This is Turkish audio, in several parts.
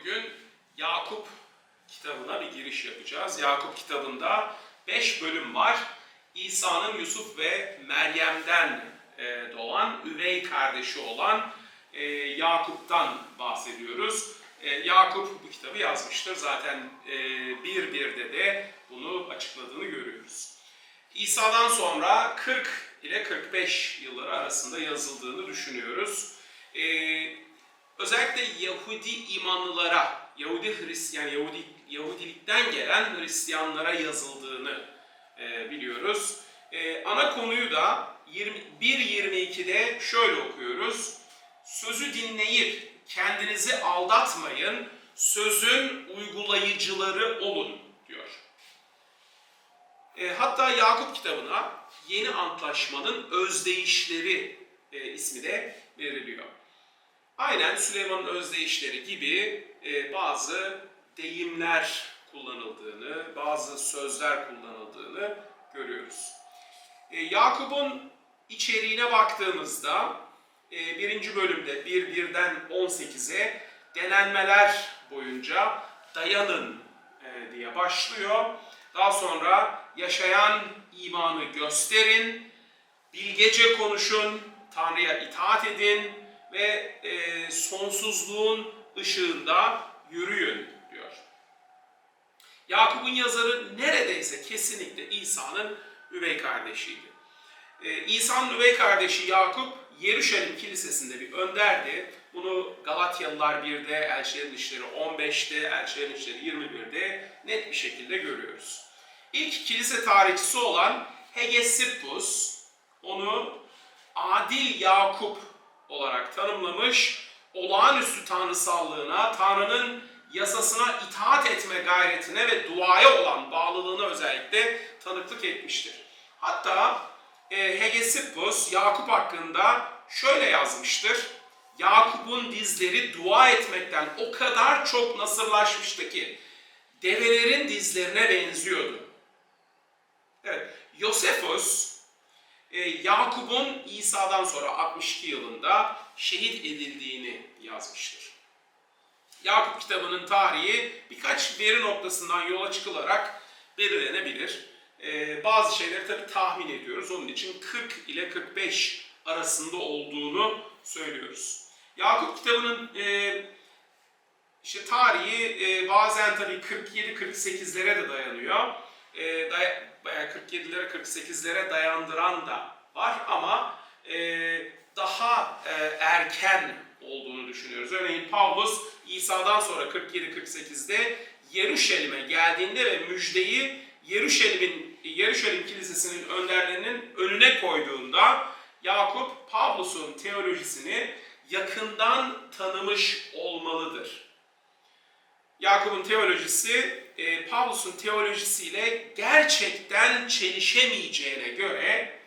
Bugün Yakup kitabına bir giriş yapacağız. Yakup kitabında 5 bölüm var. İsa'nın Yusuf ve Meryem'den e, doğan üvey kardeşi olan e, Yakup'tan bahsediyoruz. E, Yakup bu kitabı yazmıştır. Zaten bir birde de bunu açıkladığını görüyoruz. İsa'dan sonra 40 ile 45 yılları arasında yazıldığını düşünüyoruz. Özellikle Yahudi imanlılara, Yahudi Hristiyan, Yahudi Yahudilikten gelen Hristiyanlara yazıldığını e, biliyoruz. E, ana konuyu da 1.22'de şöyle okuyoruz. Sözü dinleyip kendinizi aldatmayın, sözün uygulayıcıları olun diyor. E, hatta Yakup kitabına Yeni Antlaşmanın Özdeyişleri e, ismi de veriliyor. Aynen Süleyman'ın özdeyişleri gibi e, bazı deyimler kullanıldığını, bazı sözler kullanıldığını görüyoruz. E, Yakup'un içeriğine baktığımızda e, birinci bölümde 1-1'den 18'e denenmeler boyunca dayanın e, diye başlıyor. Daha sonra yaşayan imanı gösterin, bilgece konuşun, Tanrı'ya itaat edin ve e, sonsuzluğun ışığında yürüyün diyor. Yakup'un yazarı neredeyse kesinlikle İsa'nın üvey kardeşiydi. E, İsa'nın üvey kardeşi Yakup Yeruşalim Kilisesi'nde bir önderdi. Bunu Galatyalılar 1'de, Elçilerin İşleri 15'te, Elçilerin İşleri 21'de net bir şekilde görüyoruz. İlk kilise tarihçisi olan Hegesippus onu adil Yakup olarak tanımlamış, olağanüstü tanrısallığına, Tanrı'nın yasasına itaat etme gayretine ve duaya olan bağlılığına özellikle tanıklık etmiştir. Hatta e, Hegesippus Yakup hakkında şöyle yazmıştır. Yakup'un dizleri dua etmekten o kadar çok nasırlaşmıştı ki develerin dizlerine benziyordu. Evet, Yosefus Yakup'un İsa'dan sonra 62 yılında şehit edildiğini yazmıştır. Yakup kitabının tarihi birkaç veri noktasından yola çıkılarak belirlenebilir. E, bazı şeyleri tabi tahmin ediyoruz. Onun için 40 ile 45 arasında olduğunu söylüyoruz. Yakup kitabının e, işte tarihi e, bazen tabi 47-48'lere de dayanıyor. E, day- bayağı 47'lere 48'lere dayandıran da var ama e, daha e, erken olduğunu düşünüyoruz. Örneğin Pavlus İsa'dan sonra 47-48'de Yeruşalim'e geldiğinde ve müjdeyi Yeruşalim'in Yeruşalim Kilisesi'nin önderlerinin önüne koyduğunda Yakup Pavlus'un teolojisini yakından tanımış olmalıdır. Yakup'un teolojisi e, Pavlus'un teolojisiyle gerçekten çelişemeyeceğine göre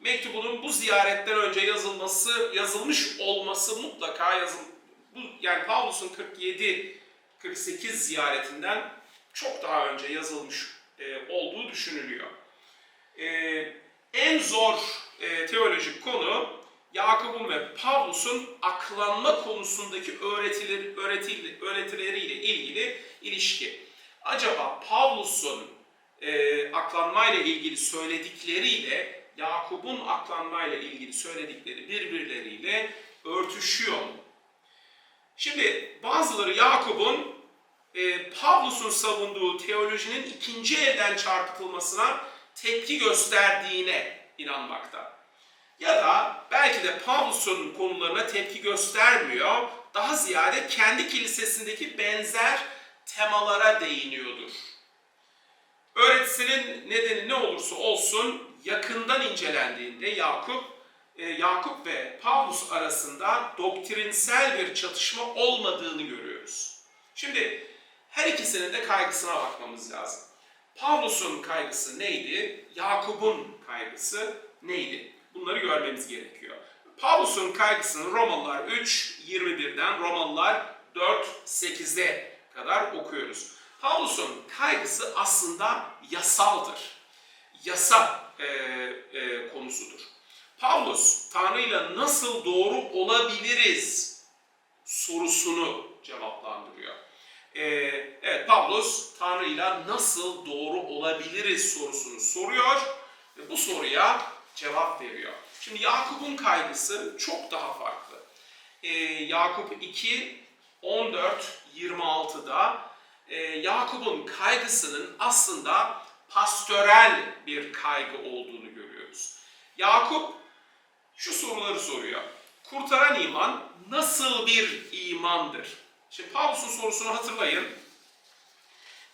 mektubunun bu ziyaretten önce yazılması yazılmış olması mutlaka yazıl bu yani Pavlus'un 47 48 ziyaretinden çok daha önce yazılmış e, olduğu düşünülüyor. E, en zor e, teolojik konu Yakup'un ve Pavlus'un aklanma konusundaki öğretileri, öğretileri, öğretileriyle ilgili ilişki. Acaba Pavlus'un e, aklanmayla ilgili söyledikleriyle Yakup'un aklanmayla ilgili söyledikleri birbirleriyle örtüşüyor mu? Şimdi bazıları Yakup'un e, Pavlus'un savunduğu teolojinin ikinci elden çarpıtılmasına tepki gösterdiğine inanmakta. Ya da belki de Pavlus'un konularına tepki göstermiyor, daha ziyade kendi kilisesindeki benzer temalara değiniyordur. Öğretisinin nedeni ne olursa olsun yakından incelendiğinde Yakup, e, Yakup ve Pavlus arasında doktrinsel bir çatışma olmadığını görüyoruz. Şimdi her ikisinin de kaygısına bakmamız lazım. Pavlus'un kaygısı neydi? Yakup'un kaygısı neydi? Bunları görmemiz gerekiyor. Pavlus'un kaygısını Romalılar 3, 21'den Romalılar 4, 8'e kadar okuyoruz. Pavlus'un kaygısı aslında yasaldır. Yasa e, e, konusudur. Pavlus, Tanrı ile nasıl doğru olabiliriz sorusunu cevaplandırıyor. Ee, evet Pavlos Tanrı'yla nasıl doğru olabiliriz sorusunu soruyor ve bu soruya cevap veriyor. Şimdi Yakup'un kaygısı çok daha farklı. Ee, Yakup 2, 14, 26'da e, Yakup'un kaygısının aslında pastörel bir kaygı olduğunu görüyoruz. Yakup şu soruları soruyor. Kurtaran iman nasıl bir imandır? Şimdi Pavlus'un sorusunu hatırlayın.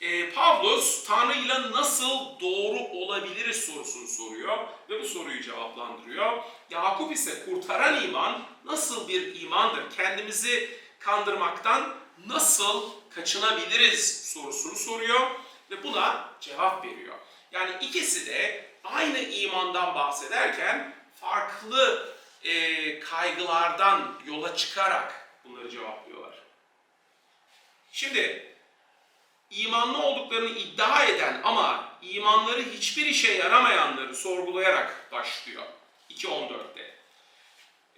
Ee, Pavlus Tanrı'yla nasıl doğru olabiliriz sorusunu soruyor ve bu soruyu cevaplandırıyor. Yakup ise kurtaran iman nasıl bir imandır? Kendimizi kandırmaktan nasıl kaçınabiliriz sorusunu soruyor ve buna cevap veriyor. Yani ikisi de aynı imandan bahsederken farklı e, kaygılardan yola çıkarak bunları cevaplıyorlar. Şimdi imanlı olduklarını iddia eden ama imanları hiçbir işe yaramayanları sorgulayarak başlıyor 2.14'te.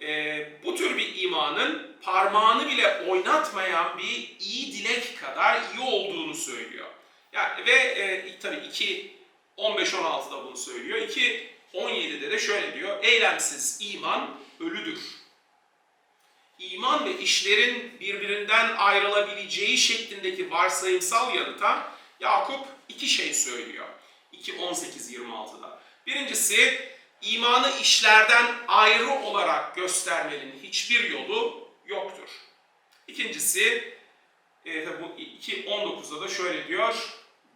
Ee, bu tür bir imanın parmağını bile oynatmayan bir iyi dilek kadar iyi olduğunu söylüyor. Yani ve e, tabii 2 15-16'da bunu söylüyor. 2 17'de de şöyle diyor. Eylemsiz iman ölüdür. İman ve işlerin birbirinden ayrılabileceği şeklindeki varsayımsal yanıta Yakup iki şey söylüyor. 2.18-26'da. Birincisi imanı işlerden ayrı olarak göstermenin hiçbir yolu yoktur. İkincisi e, bu 2.19'da da şöyle diyor.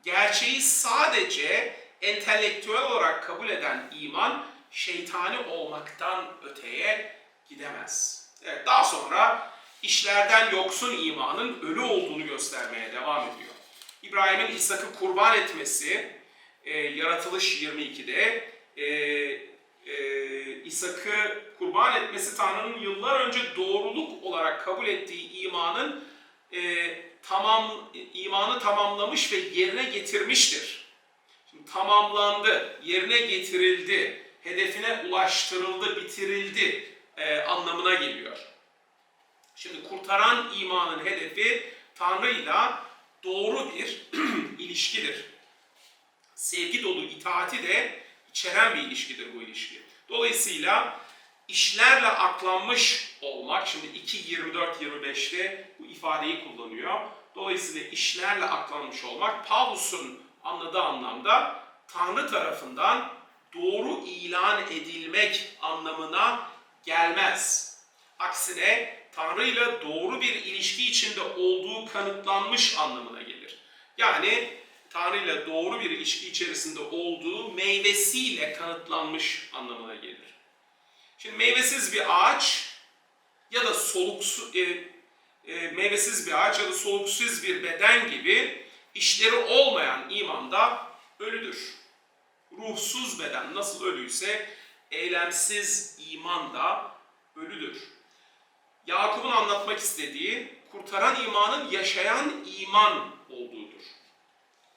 Gerçeği sadece entelektüel olarak kabul eden iman şeytani olmaktan öteye gidemez. Evet, daha sonra işlerden yoksun imanın ölü olduğunu göstermeye devam ediyor. İbrahim'in İshak'ı kurban etmesi e, Yaratılış 22'de e, e, İshak'ı kurban etmesi Tanrı'nın yıllar önce doğruluk olarak kabul ettiği imanın e, tamam imanı tamamlamış ve yerine getirmiştir. Şimdi tamamlandı, yerine getirildi, hedefine ulaştırıldı, bitirildi e, anlamına geliyor. Şimdi kurtaran imanın hedefi Tanrı'yla doğru bir ilişkidir. Sevgi dolu itaati de içeren bir ilişkidir bu ilişki. Dolayısıyla işlerle aklanmış olmak, şimdi 2.24-25'te bu ifadeyi kullanıyor. Dolayısıyla işlerle aklanmış olmak, Pavlus'un anladığı anlamda Tanrı tarafından doğru ilan edilmek anlamına gelmez. Aksine Tanrı ile doğru bir ilişki içinde olduğu kanıtlanmış anlamına gelir. Yani Tanrı ile doğru bir ilişki içerisinde olduğu meyvesiyle kanıtlanmış anlamına gelir. Şimdi meyvesiz bir ağaç ya da soluksu, e, e, meyvesiz bir ağaç ya da soluksuz bir beden gibi işleri olmayan imanda ölüdür. Ruhsuz beden nasıl ölüyse eylemsiz iman da ölüdür. Yakup'un anlatmak istediği kurtaran imanın yaşayan iman olduğudur.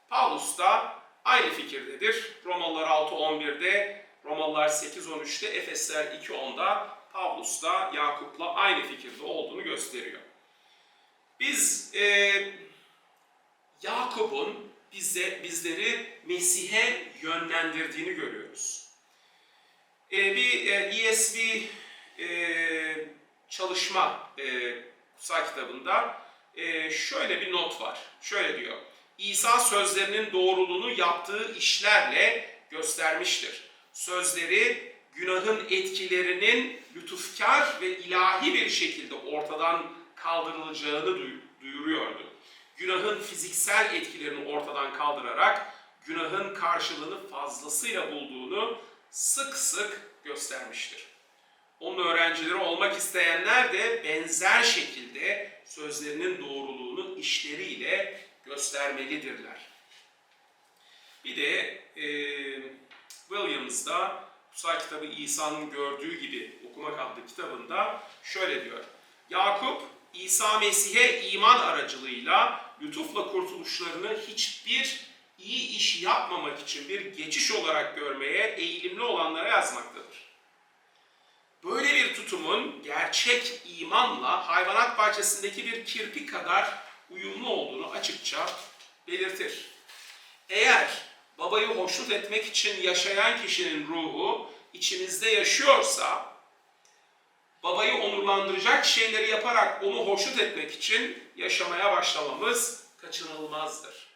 Paulus da aynı fikirdedir. Romalılar 6.11'de, Romalılar 8.13'te, Efesler 2.10'da Paulus da Yakup'la aynı fikirde olduğunu gösteriyor. Biz e, Yakup'un bize bizleri Mesih'e yönlendirdiğini görüyoruz. E, bir e, ESV e, çalışma e, kutsal kitabında e, şöyle bir not var. Şöyle diyor. İsa sözlerinin doğruluğunu yaptığı işlerle göstermiştir. Sözleri günahın etkilerinin lütufkar ve ilahi bir şekilde ortadan kaldırılacağını duyuruyordu. Günahın fiziksel etkilerini ortadan kaldırarak günahın karşılığını fazlasıyla bulduğunu sık sık göstermiştir. Onun öğrencileri olmak isteyenler de benzer şekilde sözlerinin doğruluğunu işleriyle göstermelidirler. Bir de e, Williams Kutsal Kitabı İsa'nın gördüğü gibi okumak adlı kitabında şöyle diyor. Yakup, İsa Mesih'e iman aracılığıyla lütufla kurtuluşlarını hiçbir iyi iş yapmamak için bir geçiş olarak görmeye eğilimli olanlara yazmaktadır. Böyle bir tutumun gerçek imanla hayvanat bahçesindeki bir kirpi kadar uyumlu olduğunu açıkça belirtir. Eğer babayı hoşnut etmek için yaşayan kişinin ruhu içimizde yaşıyorsa, babayı onurlandıracak şeyleri yaparak onu hoşnut etmek için yaşamaya başlamamız kaçınılmazdır.